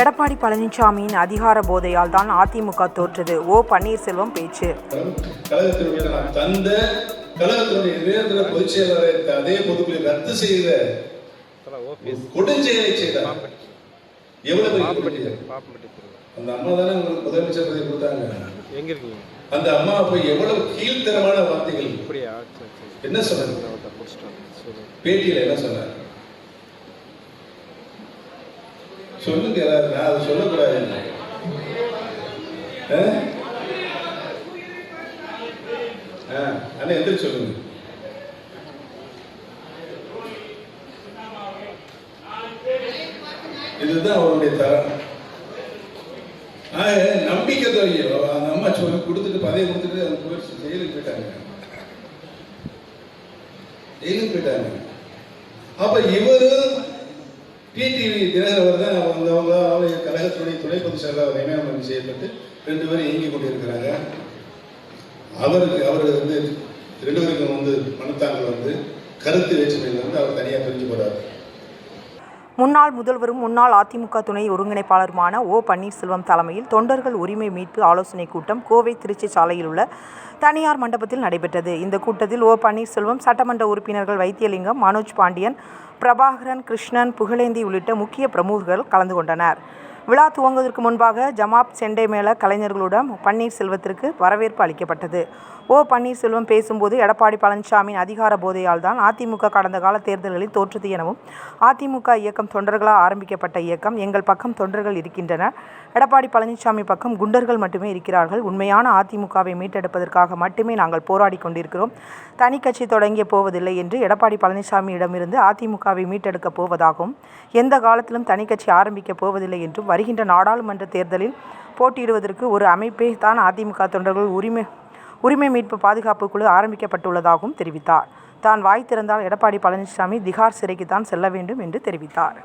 எடப்பாடி பழனிசாமியின் அதிகார போதையால் தான் அதிமுக தோற்றது. ஓ பன்னீர்செல்வம் பேச்சு. கழகத்தினுடைய நான் தந்த கழகத்தினுடைய நிரந்தர பொதுச் செயலரை அதே பொதுக்குழு ரத்து செய்த கொடுஞ்செயலை செய்தார் எவ்வளவு அந்த அம்மா தானே உங்களுக்கு முதலமைச்சர் பதவி கொடுத்தாங்க. எங்க இருக்கீங்க அந்த அம்மா போய் எவ்வளவு கீழ்த்தரமான வார்த்தைகள்? அப்படியா? சரி சரி. என்ன சொன்னாங்க பேட்டியில என்ன சொன்னார்? சொல்லுங்க யாராவது நான் அதை சொல்லக்கூடாது. ஆ? அண்ணா எந்த சொல்லுங்க. இதுதான் அவருடைய தரம். நம்பிக்கை துறையோ அந்த அம்மா சொல்லி கொடுத்துட்டு பதவி கொடுத்துட்டு அந்த போயிடுச்சு ஜெயிலுக்கு போயிட்டாங்க. ஜெயிலுக்கு போயிட்டாங்க. அப்ப இவரும் டிடிவி தினகரவர் தான் அவங்க அவங்க அவங்க கழகத்துடைய துணை பொதுச் செயலாளர் நியமனம் செய்யப்பட்டு ரெண்டு பேரும் இயங்கி கொண்டிருக்கிறாங்க. அவருக்கு அவர் வந்து ரெண்டு பேருக்கும் வந்து மனுத்தாங்கள் வந்து கருத்து வேற்றுமையில் வந்து அவர் தனியாக பிரிஞ்சு போறாரு. முன்னாள் முதல்வரும் முன்னாள் அதிமுக துணை ஒருங்கிணைப்பாளருமான ஓ. பன்னீர்செல்வம் தலைமையில் தொண்டர்கள் உரிமை மீட்பு ஆலோசனைக் கூட்டம் கோவை திருச்சி சாலையில் உள்ள தனியார் மண்டபத்தில் நடைபெற்றது. இந்த கூட்டத்தில் ஓ. பன்னீர்செல்வம் சட்டமன்ற உறுப்பினர்கள் வைத்தியலிங்கம் மனோஜ் பாண்டியன் பிரபாகரன் கிருஷ்ணன் புகழேந்தி உள்ளிட்ட முக்கிய பிரமுகர்கள் கலந்து கொண்டனர். விழா துவங்குவதற்கு முன்பாக ஜமாப் செண்டை மேள கலைஞர்களுடன் பன்னீர்செல்வத்திற்கு வரவேற்பு அளிக்கப்பட்டது. ஓ பன்னீர்செல்வம் பேசும்போது எடப்பாடி பழனிசாமியின் அதிகார போதையால் தான் அதிமுக கடந்த கால தேர்தல்களில் தோற்றது எனவும் அதிமுக இயக்கம் தொண்டர்களால் ஆரம்பிக்கப்பட்ட இயக்கம் எங்கள் பக்கம் தொண்டர்கள் இருக்கின்றனர். எடப்பாடி பழனிசாமி பக்கம் குண்டர்கள் மட்டுமே இருக்கிறார்கள். உண்மையான அதிமுகவை மீட்டெடுப்பதற்காக மட்டுமே நாங்கள் போராடி கொண்டிருக்கிறோம். தனி கட்சி தொடங்கிய போவதில்லை என்று எடப்பாடி பழனிசாமியிடமிருந்து அதிமுகவை மீட்டெடுக்கப் போவதாகவும் எந்த காலத்திலும் தனி கட்சி ஆரம்பிக்கப் போவதில்லை என்றும் வருகின்ற நாடாளுமன்ற தேர்தலில் போட்டியிடுவதற்கு ஒரு அமைப்பை தான் அதிமுக தொண்டர்கள் உரிமை உரிமை மீட்பு பாதுகாப்பு குழு ஆரம்பிக்கப்பட்டுள்ளதாகவும் தெரிவித்தார். தான் வாய் திறந்தால் எடப்பாடி பழனிசாமி திகார் சிறைக்கு தான் செல்ல வேண்டும் என்று தெரிவித்தார்.